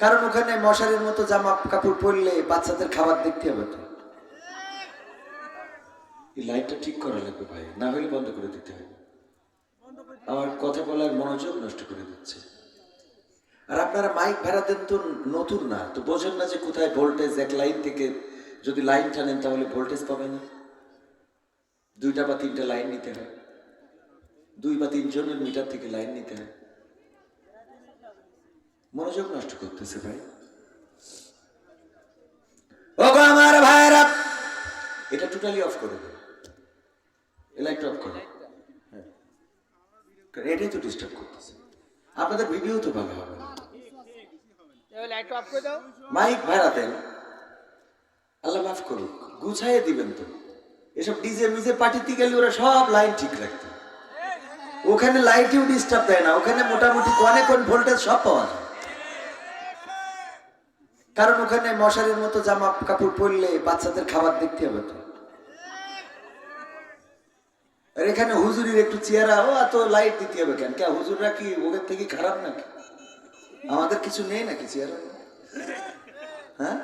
কারণ ওখানে মশারির মতো জামা কাপড় পরলে বাচ্চাদের খাবার দেখতে হবে তো। এই লাইটটা ঠিক করা লাগবে ভাই না হলে বন্ধ করে দিতে হবে। আমার কথা বলার মনোযোগ নষ্ট করে দিচ্ছে। আর আপনারা মাইক ভাড়া দেন তো নতুন না তো বোঝেন না যে কোথায় ভোল্টেজ এক লাইন থেকে যদি লাইন টানেন তাহলে ভোল্টেজ পাবে না। দুইটা বা তিনটা লাইন নিতে হয়। দুই বা তিনজনের মিটার থেকে লাইন নিতে হয়। মনোযোগ নষ্ট করতেছে ভাই। ও গো আমার ভাইরা এটা টোটালি অফ করে দেবে এই লাইটটা অফ করো। এটাই তো ডিস্টার্ব করতেছে। আপনাদের ভিডিও তো ভালো হবে না। লাইট মাইক ভাড়া দেন। আল্লাহ মাফ করুক। গুছাইয়ে দিবেন তো। এসব ডিজে মিজে পার্টিতে গেলে ওরা সব লাইন ঠিক রাখতো। ওখানে লাইটেও ডিস্টার্ব দেয় না। ওখানে মোটামুটি কনে কোন ভোল্টেজ সব পাওয়া যায়। কারণ ওখানে মশারির মতো জামা কাপড় পরলে বাচ্চাদের খাবার দেখতে হবে তো। আর এখানে হুজুরির একটু চেহারা, ও এত লাইট দিতে হবে কেন? কে হুজুররা কি ওদের থেকে খারাপ নাকি? আমাদের কিছু নেই নাকি চেহারা? হ্যাঁ?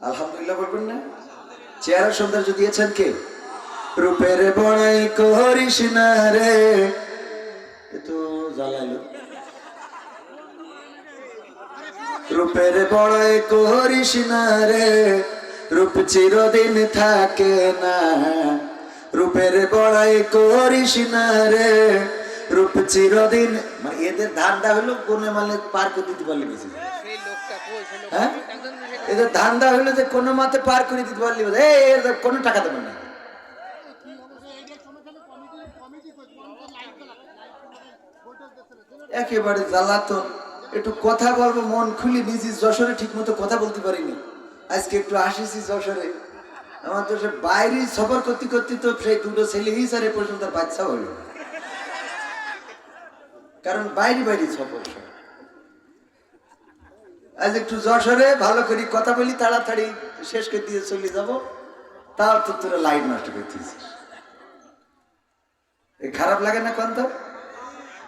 আলহামদুলিল্লাহ বলবেন না? চেহারা সৌন্দর্য দিয়েছেন কে? রূপের বড়াই করিস না রে। এ তো জ্বালাইলো। রূপের বড়াই করিস না রে। রূপ চিরদিন থাকে না। রূপের বড়াই করিস না রে। রূপ চিরদিন মানে এদের ধান্দা হলো কোনে মালে পার করে দিতে পারলে লোকটা হ্যাঁ? এদের ধান্দা হলো যে কোনো মতে পার করে দিতে পারলি এদের কোনো টাকা দেবেন না। একেবারে জ্বালাতন। একটু কথা বলব, মন খুলি নিজে যশোরে ঠিক মতো কথা বলতে পারিনি। আজকে একটু আসিছি যশোরে। আমার তো সে বাইরে সফর করতে করতে তো সেই দুটো ছেলে হিসারে পর্যন্ত বাচ্চা হইল কারণ বাইরে বাইরে সফর আজ একটু যশোরে ভালো করে কথা বলি, তাড়াতাড়ি শেষ করে দিয়ে চলে যাব। তাও তো তোরা লাইট নষ্ট করতেছিস। খারাপ লাগে না কন্ত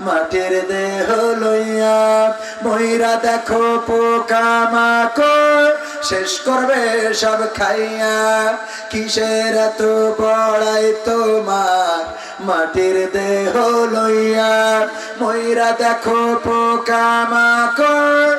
মাটির দেহ লইয়া ময়রা দেখো পোকা মাকড়। শেষ করবে সব খাইয়া। কিসের এত বড়াই তোমার? মাটির দেহ লইয়া ময়রা দেখো পোকা মাকড়।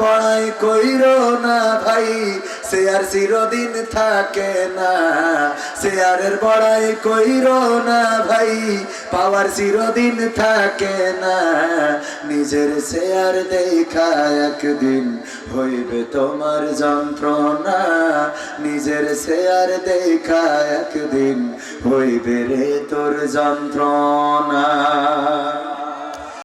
বড়াই কইর না ভাই, সে আর চিরদিন থাকে না। সে আরের বড়াই কইর না ভাই, পাওয়ার চিরদিন থাকে না। নিজের সে আর দেখা একদিন হইবে তোমার যন্ত্রণা। নিজের সে আর দেখা একদিন হইবে রে তোর যন্ত্রণা।